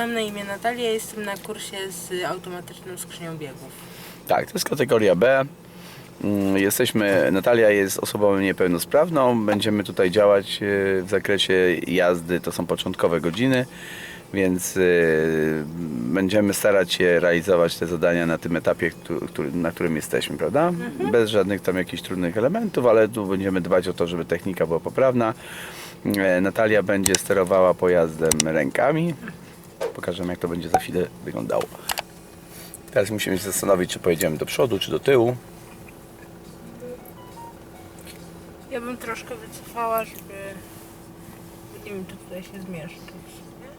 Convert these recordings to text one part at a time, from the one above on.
Mam na imię Natalia, jestem na kursie z automatyczną skrzynią biegów. Tak, to jest kategoria B. Mm, Jesteśmy, Natalia jest osobą niepełnosprawną. Będziemy tutaj działać e, w zakresie jazdy, to są początkowe godziny, więc e, będziemy starać się realizować te zadania na tym etapie, na którym jesteśmy, prawda? Bez żadnych tam jakichś trudnych elementów, ale tu będziemy dbać o to, żeby technika była poprawna. E, Natalia będzie sterowała pojazdem rękami. Pokażemy, jak to będzie za chwilę wyglądało. Teraz musimy się zastanowić, czy pojedziemy do przodu, czy do tyłu. Ja bym troszkę wycofała, żeby... Nie wiem, czy tutaj się zmieszczyć.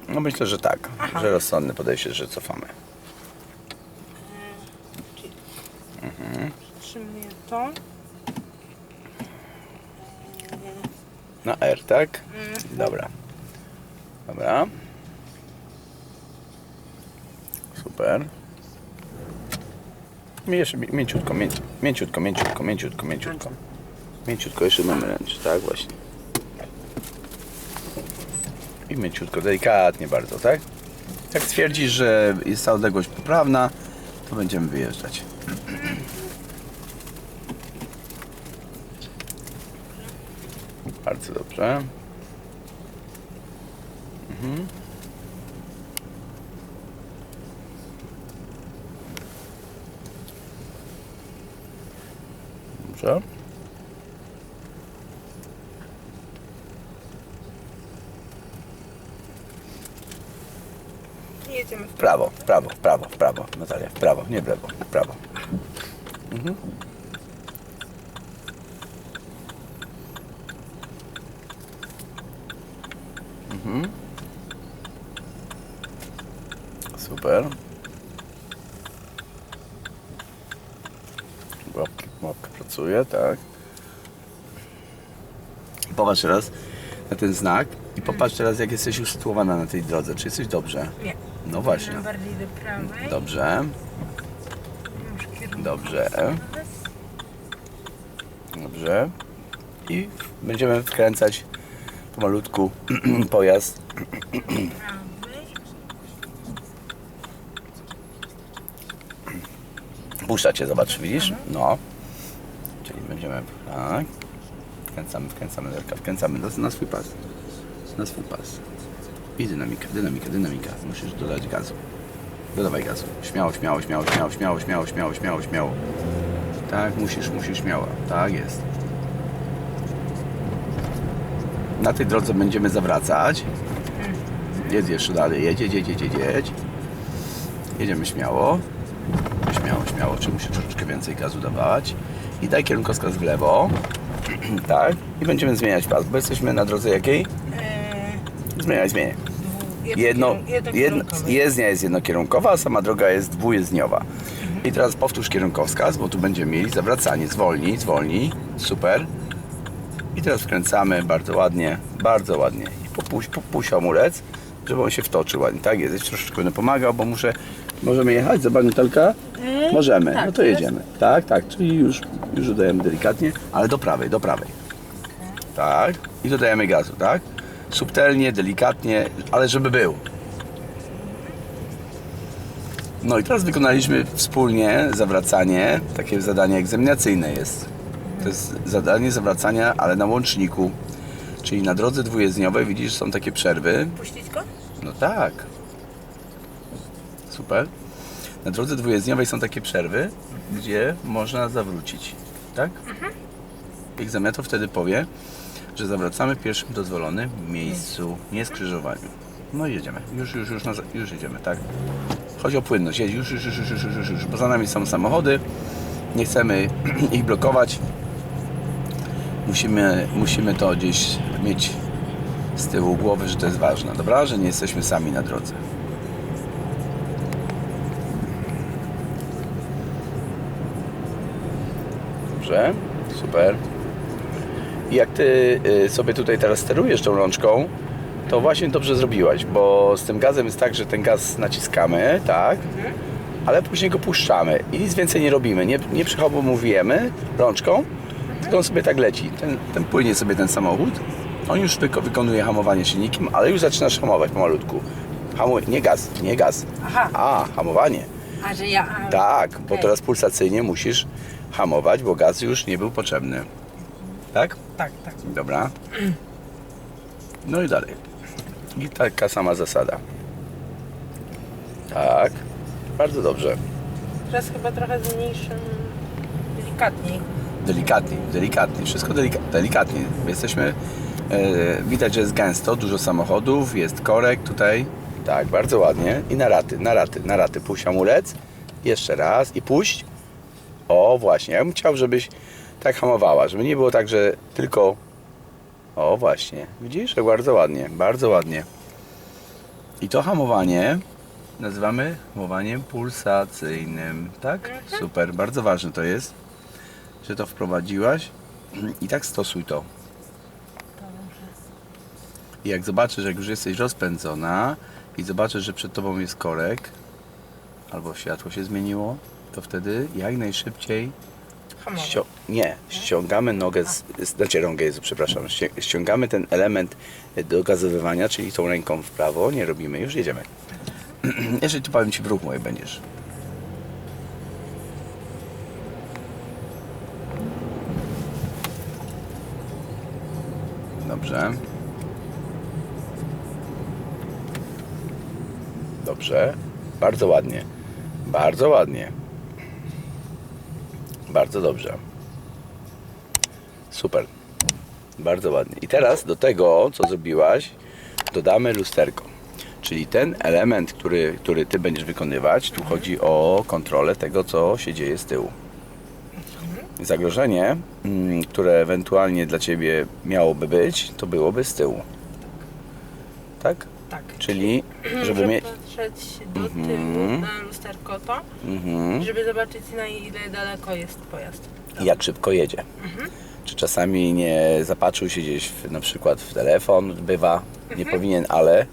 No myślę, że tak, Aha. że rozsądne podejście, że cofamy. Przytrzymuję to. Na R, tak? Dobra. Dobra. Super. Jeszcze mi- mięciutko, mięci, mięciutko, mięciutko, mięciutko, mięciutko. Mięciutko, jeszcze mamy ręcz, tak właśnie. I mięciutko, delikatnie bardzo, tak? Jak stwierdzisz, że jest ta odległość poprawna, to będziemy wyjeżdżać. Bardzo dobrze. Mhm. Dobrze. Jedziemy W prawo, w prawo, w prawo, w prawo, Natalia, w prawo, nie w lewo, w prawo. Mhm. Mhm. Super. Pracuje, tak. Popatrz teraz na ten znak i popatrz teraz jak jesteś już sytuowana na tej drodze. Czy jesteś dobrze? Nie. No właśnie. Bardziej do prawej. Dobrze, Już kierunek. dobrze, dobrze. I będziemy wkręcać pomalutku pojazd. Prawej. Puszcza cię, zobacz, widzisz? No. Będziemy, tak. Wkręcamy, wkręcamy, zerka, wkręcamy na, na swój pas. Na swój pas. I dynamika, dynamika, dynamika. Musisz dodać gazu. Dodawaj gazu. Śmiało, śmiało, śmiało, śmiało, śmiało, śmiało, śmiało, śmiało, śmiało. Tak, musisz, musisz śmiało. Tak jest. Na tej drodze będziemy zawracać. Jedź jeszcze dalej, jedź, jedź, jedź, jedź, jedź. Jedziemy śmiało. Śmiało, śmiało, czy musi troszeczkę więcej gazu dawać. I daj kierunkowskaz w lewo. tak. I będziemy zmieniać pas, bo jesteśmy na drodze jakiej? Eee, Zmieniaj, zmieniaj. Jedno, jedno, jezdnia jest jednokierunkowa, a sama droga jest dwujezdniowa. I teraz powtórz kierunkowskaz, bo tu będziemy mieli zawracanie. Zwolnij, zwolnij. Super. I teraz wkręcamy bardzo ładnie, bardzo ładnie. I popuść, popuść hamulec, żeby on się wtoczył ładnie. Tak jest, jeszcze troszeczkę będę pomagał, bo muszę... Możemy jechać? Zobacz Natalka? Mm, Możemy, tak, no to jedziemy. Tak, tak, czyli już, już dodajemy delikatnie, ale do prawej, do prawej. Tak. I dodajemy gazu, tak? Subtelnie, delikatnie, ale żeby był. No i teraz wykonaliśmy wspólnie zawracanie, takie zadanie egzaminacyjne jest. To jest zadanie zawracania, ale na łączniku. Czyli na drodze dwujezdniowej widzisz, są takie przerwy. Puścić go? No tak. Super. Na drodze dwujezdniowej są takie przerwy, gdzie można zawrócić, tak? Mhm. Egzaminator wtedy powie, że zawracamy w pierwszym dozwolonym miejscu, nie skrzyżowaniu. No i jedziemy. Już, już, już, już jedziemy, tak? Chodzi o płynność. Jedź, już, już, już, już, już, już, już, bo za nami są samochody. Nie chcemy ich blokować. Musimy, musimy to gdzieś mieć z tyłu głowy, że to jest ważne, dobra? Że nie jesteśmy sami na drodze. Dobrze, super. I jak ty y, sobie tutaj teraz sterujesz tą rączką, to właśnie dobrze zrobiłaś, bo z tym gazem jest tak, że ten gaz naciskamy, tak? Ale później go puszczamy i nic więcej nie robimy. Nie, nie przyhamowujemy rączką, tylko on sobie tak leci. Ten, ten płynie sobie ten samochód. On już tylko wykonuje hamowanie silnikiem, ale już zaczynasz hamować pomalutku. hamuj, nie gaz, nie gaz. Aha. A, hamowanie. A że ja... A, Tak, bo okej. teraz pulsacyjnie musisz hamować, bo gaz już nie był potrzebny. Tak? Tak, tak. Dobra. No i dalej. I taka sama zasada. Tak. Bardzo dobrze. Teraz chyba trochę zmniejszym... Delikatniej. Delikatnie, delikatnie, wszystko delika delikatnie. Jesteśmy, e, widać, że jest gęsto, dużo samochodów, jest korek tutaj. Tak, bardzo ładnie. I na raty, na raty, na raty. Puść hamulec. Jeszcze raz i puść. O, właśnie. Ja bym chciał, żebyś tak hamowała, żeby nie było tak, że tylko... O, właśnie. Widzisz? Bardzo ładnie, bardzo ładnie. I to hamowanie nazywamy hamowaniem pulsacyjnym, tak? Super, bardzo ważne to jest że to wprowadziłaś i tak stosuj to. I jak zobaczysz, jak już jesteś rozpędzona i zobaczysz, że przed tobą jest korek albo światło się zmieniło, to wtedy jak najszybciej ścią- nie, ściągamy nogę, z, znaczy rągę, Jezu, przepraszam, ści- ściągamy ten element do gazowywania, czyli tą ręką w prawo, nie robimy, już jedziemy. Jeżeli tu powiem Ci w ruch mój będziesz. Dobrze. Dobrze. Bardzo ładnie. Bardzo ładnie. Bardzo dobrze. Super. Bardzo ładnie. I teraz do tego, co zrobiłaś, dodamy lusterko. Czyli ten element, który, który ty będziesz wykonywać, tu chodzi o kontrolę tego, co się dzieje z tyłu. Zagrożenie, mm, które ewentualnie dla ciebie miałoby być, to byłoby z tyłu. Tak? Tak. Czyli, żeby Muszę mieć. patrzeć do tyłu Mhm. na lusterko to, Mhm. żeby zobaczyć na ile daleko jest pojazd. jak szybko jedzie. Czy czasami nie zapatrzył się gdzieś w, na przykład w telefon, bywa, nie powinien, ale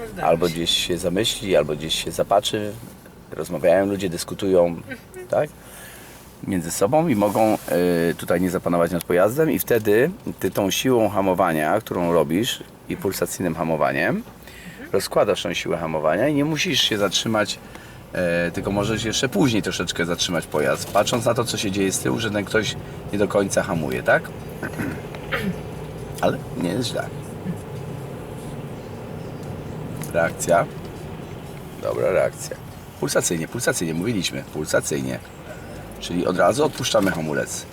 No, zdarza albo się. gdzieś się zamyśli, albo gdzieś się zapatrzy, rozmawiają ludzie, dyskutują, tak? Między sobą i mogą y, tutaj nie zapanować nad pojazdem i wtedy ty tą siłą hamowania, którą robisz i pulsacyjnym hamowaniem, rozkładasz tą siłę hamowania i nie musisz się zatrzymać, e, tylko możesz jeszcze później troszeczkę zatrzymać pojazd, patrząc na to, co się dzieje z tyłu, że ten ktoś nie do końca hamuje, tak? Ale nie jest źle. Reakcja. Dobra reakcja. Pulsacyjnie, pulsacyjnie, mówiliśmy. Pulsacyjnie. Czyli od razu odpuszczamy hamulec.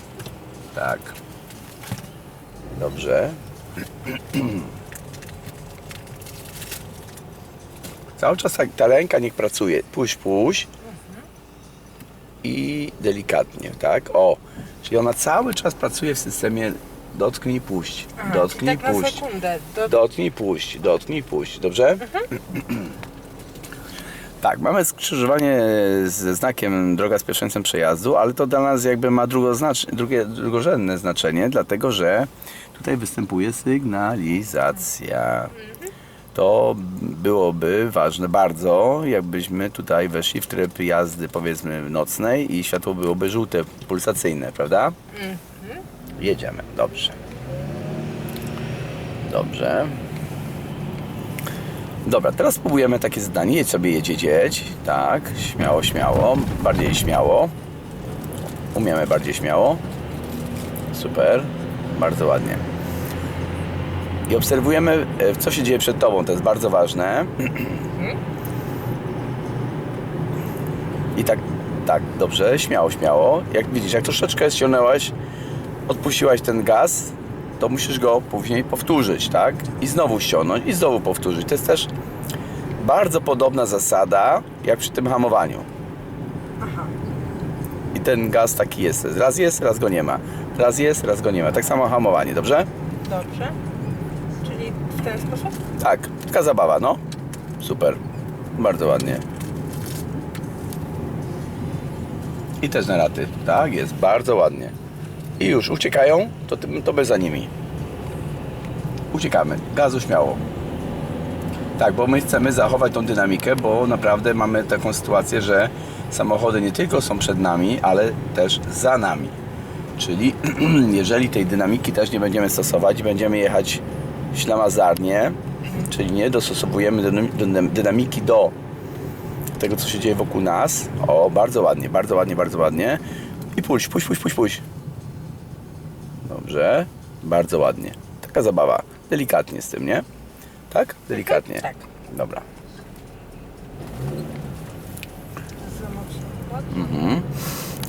Tak. Dobrze. Cały czas tak ta ręka niech pracuje. Puść, puść. I delikatnie, tak? O. Czyli ona cały czas pracuje w systemie dotknij, puść. Aha, Dotknij, tak na puść. sekundę. Do... Dotknij, puść, dotknij, puść, dobrze? Tak, mamy skrzyżowanie ze znakiem droga z pierwszeństwem przejazdu, ale to dla nas jakby ma drugie, drugorzędne znaczenie, dlatego że tutaj występuje sygnalizacja. To byłoby ważne bardzo, jakbyśmy tutaj weszli w tryb jazdy powiedzmy nocnej i światło byłoby żółte, pulsacyjne, prawda? Jedziemy, dobrze. Dobrze. Dobra, teraz spróbujemy takie zadanie. Jedź sobie, jedź, jedź. Tak, śmiało, śmiało. Bardziej śmiało. Umiemy bardziej śmiało. Super. Bardzo ładnie. I obserwujemy, e, co się dzieje przed Tobą. To jest bardzo ważne. I tak, tak, dobrze, śmiało, śmiało. Jak widzisz, jak troszeczkę ściągnęłaś, odpuściłaś ten gaz, to musisz go później powtórzyć, tak? I znowu ściągnąć i znowu powtórzyć. To jest też bardzo podobna zasada jak przy tym hamowaniu. Aha. I ten gaz taki jest. Raz jest, raz go nie ma. Raz jest, raz go nie ma. Tak samo hamowanie, dobrze? Dobrze. Czyli w ten sposób? Tak, taka zabawa, no. Super. Bardzo ładnie. I też na raty. Tak, jest. Bardzo ładnie. I już uciekają, to, to bez za nimi. Uciekamy. Gazu śmiało. Tak, bo my chcemy zachować tą dynamikę, bo naprawdę mamy taką sytuację, że samochody nie tylko są przed nami, ale też za nami. Czyli jeżeli tej dynamiki też nie będziemy stosować, będziemy jechać ślamazarnie, Czyli nie dostosowujemy dynam- dynam- dynamiki do tego, co się dzieje wokół nas. O, bardzo ładnie, bardzo ładnie, bardzo ładnie. I puść, puść, puść, puść, puść. Dobrze, bardzo ładnie. Taka zabawa. Delikatnie z tym, nie? Tak? Delikatnie. Tak. Dobra. Za mocno. Mhm.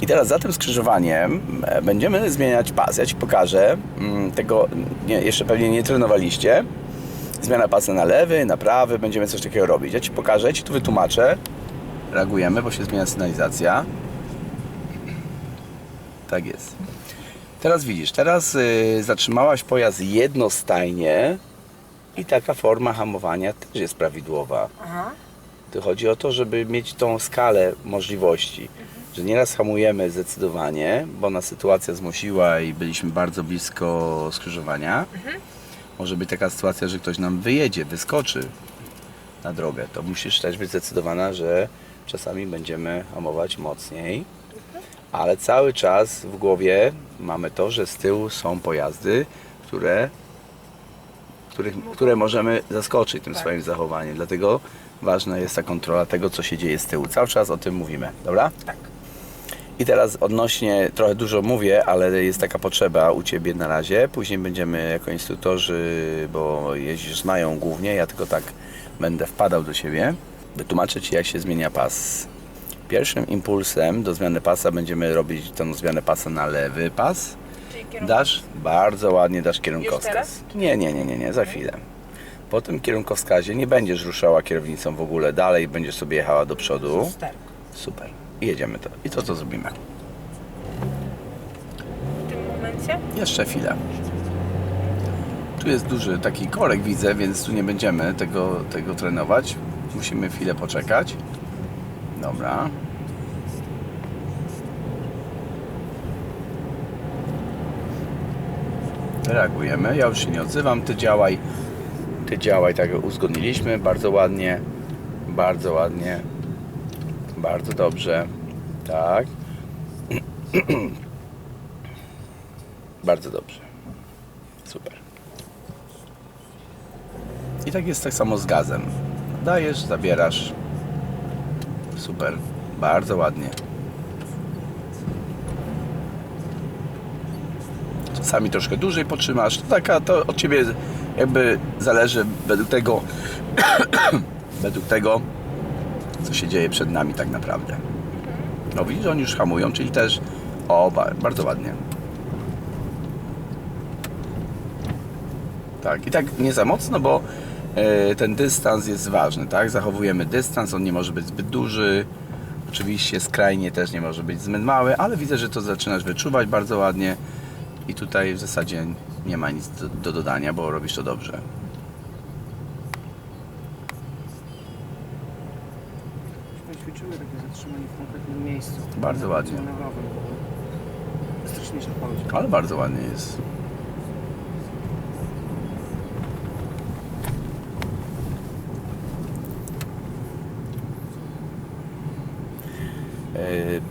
I teraz za tym skrzyżowaniem e, będziemy zmieniać pas. Ja Ci pokażę. mm, Tego nie, jeszcze pewnie nie trenowaliście. Zmiana pasa na lewy, na prawy. Będziemy coś takiego robić. Ja Ci pokażę, Ci tu wytłumaczę. Reagujemy, bo się zmienia sygnalizacja. Tak jest. Teraz widzisz, teraz y, zatrzymałaś pojazd jednostajnie i taka forma hamowania też jest prawidłowa. Aha. To chodzi o to, żeby mieć tą skalę możliwości. Że nieraz hamujemy zdecydowanie, bo nas sytuacja zmusiła i byliśmy bardzo blisko skrzyżowania. Może być taka sytuacja, że ktoś nam wyjedzie, wyskoczy na drogę. To musisz też być zdecydowana, że czasami będziemy hamować mocniej. Ale cały czas w głowie mamy to, że z tyłu są pojazdy, które których, które możemy zaskoczyć tym Tak. swoim zachowaniem. Dlatego ważna jest ta kontrola tego, co się dzieje z tyłu. Cały czas o tym mówimy, dobra? Tak. I teraz odnośnie, trochę dużo mówię, ale jest taka potrzeba u Ciebie na razie. Później będziemy jako instruktorzy, bo jeździsz z Mają głównie, ja tylko tak będę wpadał do Ciebie. Wytłumaczę Ci, jak się zmienia pas. Pierwszym impulsem do zmiany pasa będziemy robić tą zmianę pasa na lewy pas. Dasz? Bardzo ładnie dasz kierunkowskaz. Nie, nie, nie, nie, nie, za chwilę. Po tym kierunkowskazie nie będziesz ruszała kierownicą w ogóle dalej, będziesz sobie jechała do przodu. Super. I jedziemy to. I to co zrobimy? W tym momencie? Jeszcze chwilę. Tu jest duży taki korek widzę, więc tu nie będziemy tego, tego trenować. Musimy chwilę poczekać. Dobra. Reagujemy. Ja już się nie odzywam. Ty działaj. Ty działaj, tak uzgodniliśmy. Bardzo ładnie. Bardzo ładnie. Bardzo dobrze. Tak. Bardzo dobrze. Super. I tak jest tak samo z gazem. Dajesz, zabierasz. Super. Bardzo ładnie. Czasami troszkę dłużej potrzymasz. To taka to od ciebie jakby zależy według tego według tego co się dzieje przed nami tak naprawdę. No widzisz, oni już hamują, czyli też o, ba- bardzo ładnie. Tak, i tak nie za mocno, bo ten dystans jest ważny, tak? Zachowujemy dystans, on nie może być zbyt duży. Oczywiście skrajnie też nie może być zbyt mały, ale widzę, że to zaczynasz wyczuwać bardzo ładnie i tutaj w zasadzie nie ma nic do, do dodania, bo robisz to dobrze. Ćwiczymy takie zatrzymanie w konkretnym miejscu. Bardzo ładnie. Ale bardzo ładnie jest.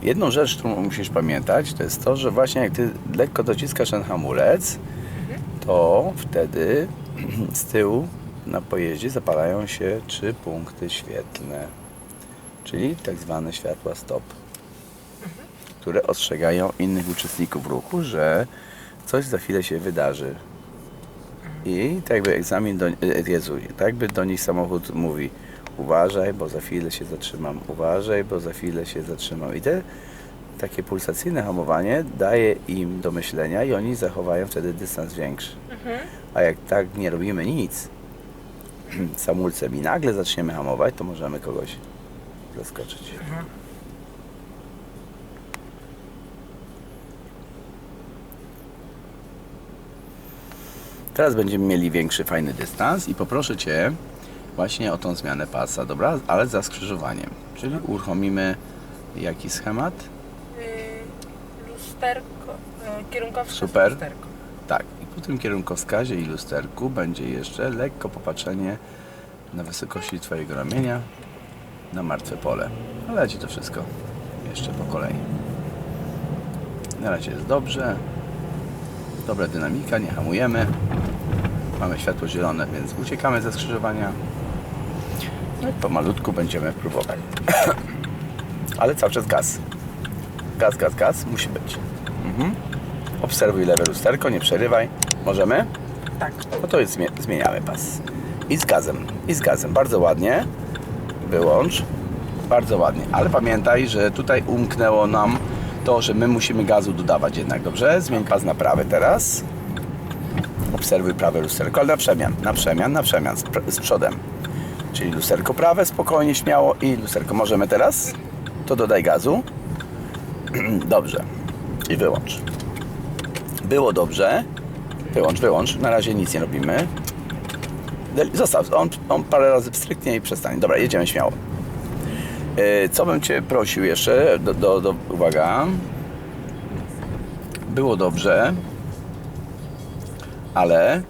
Jedną rzecz, którą musisz pamiętać, to jest to, że właśnie jak ty lekko dociskasz ten hamulec, to wtedy z tyłu na pojeździe zapalają się trzy punkty świetlne, czyli tak zwane światła stop które ostrzegają innych uczestników ruchu, że coś za chwilę się wydarzy. I tak jakby egzamin do, e, Jezu, tak jakby do nich samochód mówi uważaj, bo za chwilę się zatrzymam, uważaj, bo za chwilę się zatrzymam. I te takie pulsacyjne hamowanie daje im do myślenia i oni zachowają wtedy dystans większy. A jak tak nie robimy nic z hamulcem i nagle zaczniemy hamować, to możemy kogoś zaskoczyć. Teraz będziemy mieli większy, fajny dystans i poproszę Cię właśnie o tą zmianę pasa, dobra? Ale za skrzyżowaniem. Czyli uruchomimy jaki schemat? Yy, lusterko. Yy, kierunkowskaz Super. lusterko. Tak. I po tym kierunkowskazie i lusterku będzie jeszcze lekko popatrzenie na wysokości Twojego ramienia na martwe pole. Ale ja Ci to wszystko jeszcze po kolei. Na razie jest dobrze. Dobra dynamika, nie hamujemy. Mamy światło zielone, więc uciekamy ze skrzyżowania. No i pomalutku będziemy próbować. Ale cały czas gaz. Gaz, gaz, gaz musi być. Mhm. Obserwuj lewe lusterko, nie przerywaj. Możemy? Tak. No to jest, zmie- zmieniamy pas. I z gazem, i z gazem. Bardzo ładnie. Wyłącz. Bardzo ładnie. Ale pamiętaj, że tutaj umknęło nam to, że my musimy gazu dodawać jednak, dobrze? Zmień pas na prawy teraz. Obserwuj prawe lusterko, ale na przemian, na przemian, na przemian, z, z przodem. Czyli lusterko prawe, spokojnie, śmiało i lusterko. Możemy teraz? To dodaj gazu. Dobrze. I wyłącz. Było dobrze. Wyłącz, wyłącz. Na razie nic nie robimy. Zostaw. On, on parę razy wstryknie i przestanie. Dobra, jedziemy śmiało. Yy, Co bym Cię prosił jeszcze? Do, do, do, uwaga. Było dobrze. Ale